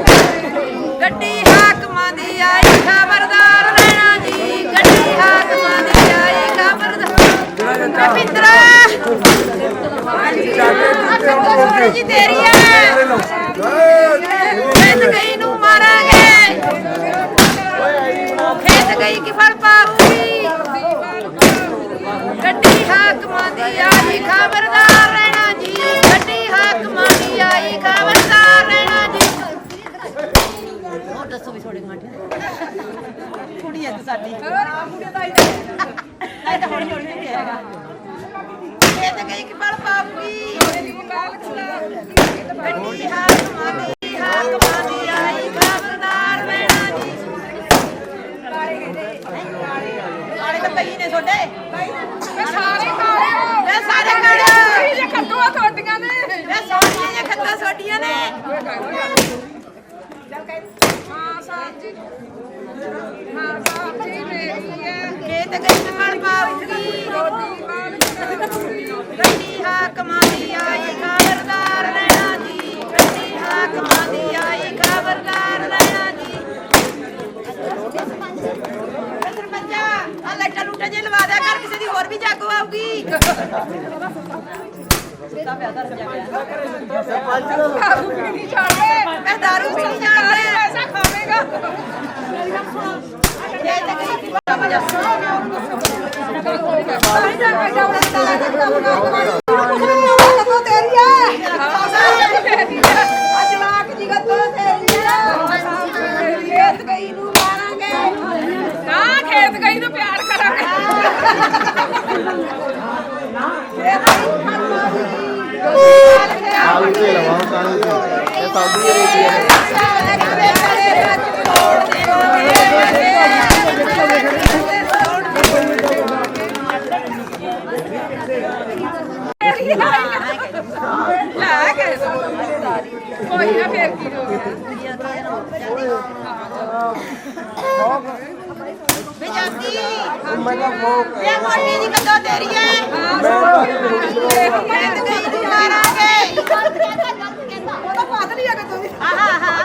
ਗੱਡੀ ਹਾਕਮਾਂ ਦੀ ਆਈ ਖਬਰਦਾਰ ਰਹਿਣਾ ਜੀ। ਗੱਡੀ ਹਾਕਮਾਂ ਦੀ ਆਈ ਖਬਰਦਾਰ। ਰਵਿੰਦਰਾ। ਸੋਹਣੀ ਜੀ ਤੇਰੀ ਹੈ ਤੁਹਾਡੇ ਗਾਂਠੇ ਕੁੜੀ ਹੈ ਸਾਡੀ। ਕੁੜੀ ਦਾ ਇਹ ਤਾਂ ਹੌਲੀ ਹੌਲੀ ਨਹੀਂ ਹੈਗਾ ਇਹ ਤਾਂ ਗਈ ਕਿ ਫਲ ਪਾਊਗੀ ਗੱਡੀ ਹਾਕਮਾਂ ਦੀ ਹਾਕਮਾਂ ਦੀ ਆਈ ਖਬਰਦਾਰ ਰਹਿਣਾ ਜੀ। ਆਲੇ ਤਾਂ ਪਈ ਨੇ ਤੁਹਾਡੇ। ਸਾਰੇ ਕਾਲੇ ਇਹ ਸਾਰੇ ਕਾਲੇ। ਇਹ ਖੱਟੂਆ ਤੁਹਾਡੀਆਂ ਨੇ। ਇਹ ਸੋਹਣੀਆਂ ਜਿਹੀਆਂ ਖੱਤਾਂ ਛੋਟੀਆਂ ਨੇ ਹਾਂ ਸਾਹਿਬ ਜੀ ਹਾਂ ਸਾਹਿਬ ਜੀ ਮੇਰੀ ਹੈ ਖੇਤ ਗਈ ਮਣ ਪਾਉਗੀ ਗੱਡੀ ਹਾਕਮਾਂ ਦੀ ਆਈ ਖਬਰਦਾਰ ਰਹਿਣਾ ਜੀ ਗੱਡੀ ਹਾਕਮਾਂ ਦੀ ਆਈ ਖਬਰਦਾਰ ਰਹਿਣਾ ਜੀ ਸਰਪੰਚਾ ਆ ਲਾਈਟਾਂ ਲੂਟਾਂ ਜੇ ਲਵਾ ਦਿਆ ਕਰ, ਕਿਸੇ ਦੀ ਹੋਰ ਵੀ ਜਾਗੋ ਆਊਗੀ। ਕਾਬੂ ਵੀ ਨਹੀਂ ਛਾੜੇ ਮੈਂ ਦਾਰੂ ਵੀ ਨਹੀਂ ਜਾਣਦਾ ਪੈਸਾ ਖਾਵੇਗਾ ਜੇ ਤੇ ਗਈ ਕਿ ਬਾਬਾ ਜਾ ਨਾ ਖੇਤ ਗਈ ਨੂੰ ਪਿਆਰ ਕਰਾਂਗੇ ਕਾਲੀ ਤੇ ਲਵਾਉ ਕਾਲੀ ਸਾਡੀ ਅਰੇਬੀਆ ਹੈ ਲੈ ਕੇ ਕੋਈ ਨਾ। ਫੇਰ ਕੀ ਹੋ ਵੇ ਜਾਂਦੀ ਇਹ ਮੋਟੀ ਦੀ ਕਦੋਂ ਤੇਰੀ ਹੈ ਖੇਤ ਗਈ ਨੂੰ ਮਾਰਾਂਗੇ ਉਹਦਾ ਬਾਤ ਨਹੀਂ ਹੈਗਾ ਤੂੰ ਆਹਾ ਆਹਾ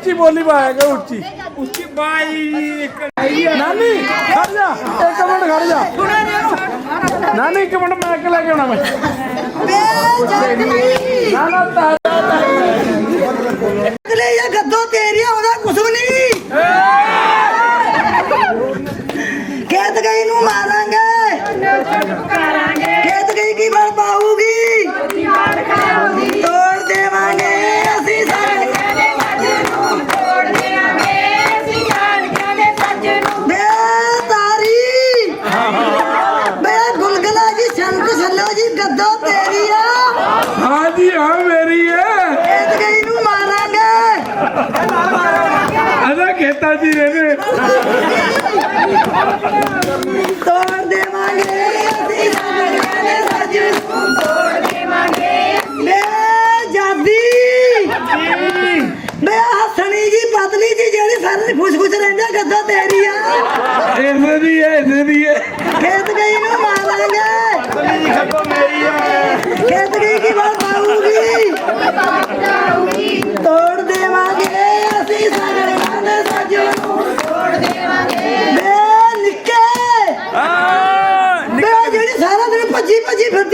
ਉੱਚੀ ਬੋਲੀ ਪਾਏਗਾ ਉੱਚੀ। ਉੱਚੀ ਬਾਈ ਨਾਨੀ ਖੜ ਜਾ ਇੱਕ ਮਿੰਟ ਖੜ ਜਾ। ਨਾਨੀ ਇੱਕ ਮਿੰਟ ਮੈਂ ਇੱਕ ਲੈ ਕੇ ਆਉਣਾ ਮੈਂ। ਨਾ ਨਾ ਤਾਂ ਅਗਲੇ ਇਹ ਗੱਦੋਂ ਤੇਰੀ ਉਹਦਾ ਕੁਛ ਅਦਾ ਖੇਤਾਂ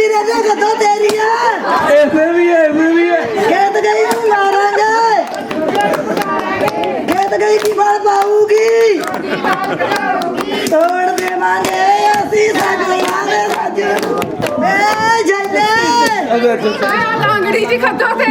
ਫਿਰਦੀ ਰਹਿੰਦੀ ਗੱਦਾ ਤੇਰੀ ਆ ਇਸੇ ਦੀ ਹੈ ਇਸੇ ਦੀ ਹੈ ਖੇਤ ਗਈ ਨੂੰ ਮਾਰਾਂਗੇ। ਖੇਤ ਗਈ ਕੀ ਫਲ ਪਾਊਗੀ। ਤੋੜ ਦੇਵਾਂਗੇ ਅਸੀਂ ਸਾਡੀਆਂ ਦੇ ਸੱਜ। ਵੇ ਜੱਲੇ। ਲਾਂਗੜੀ ਜੀ ਖੱਟੋ ਤੇ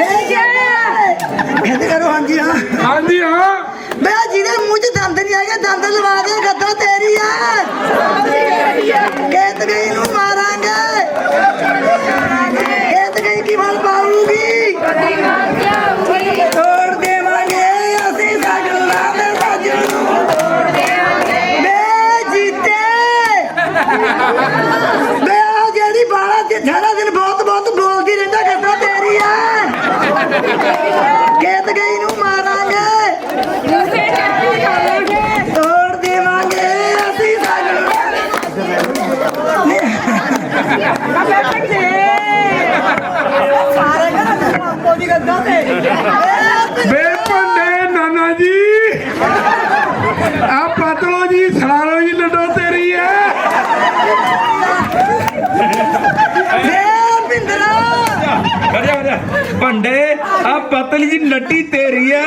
ਮਾਰਾਂਗੇ ਇਹਨੂੰ ਮਾਰਾਂਗੇ। ਤੋੜ ਦੇਵਾਂਗੇ ਅਸੀਂ ਸਾਨੂੰ। ਨਹੀਂ ਅੱਲਾ ਤੱਕ ਦੇ ਸਾਰੇ ਘਰ ਮਾਪੋ ਦੀ ਗੱਦਾ ਤੇ ਬੇਪੰਡੇ ਨਾਨਾ ਜੀ ਆ ਪਤਲੋ ਜੀ ਸਲਾਲ ਭੰਡੇ ਆ ਪਤਲੀ ਜੀ ਨੱਟੀ ਤੇਰੀ ਐ।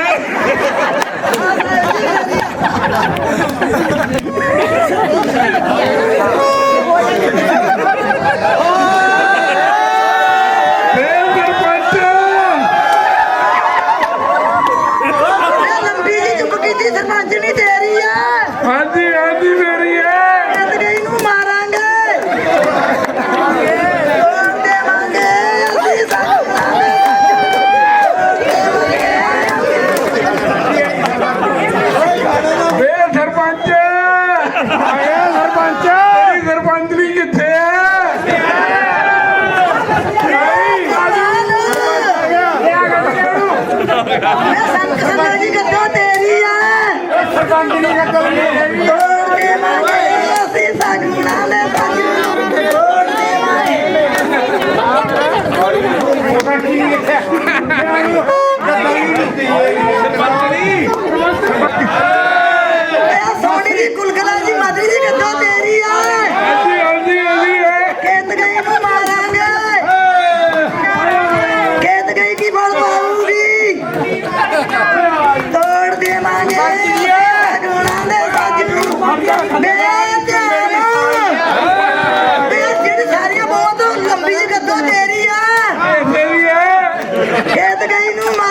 ಜೊತೆಗೆ ಇನ್ನು ಮಾ